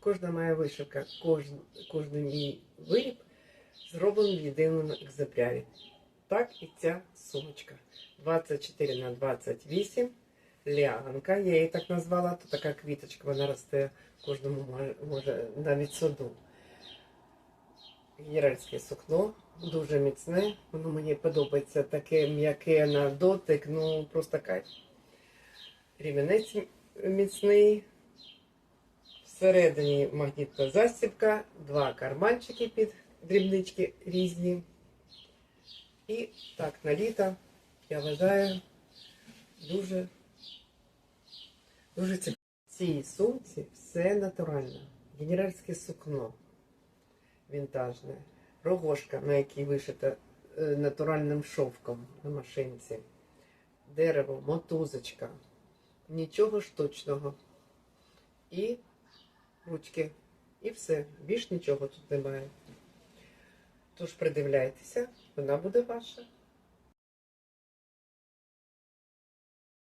Кожна моя вишивка, кожен, кожен мій виріб зроблений в єдиному екземплярі. Так і ця сумочка. 24 на 28 ліанка. Я її так назвала, то така квіточка, вона росте кожному може, навіть саду. Генеральське сукно, дуже міцне. Воно мені подобається таке м'яке на дотик, ну просто кайф. Рівенець міцний. Всередині магнітна застібка, два карманчики під дрібнички різні. І так, на літо, я вважаю, дуже, дуже цікаво. В цій сумці все натурально. Генеральське сукно вінтажне, рогошка, на якій вишита е, натуральним шовком на машинці, дерево, мотузочка, нічого штучного. І ручки. І все. Більш нічого тут немає. Тож придивляйтеся, вона буде ваша.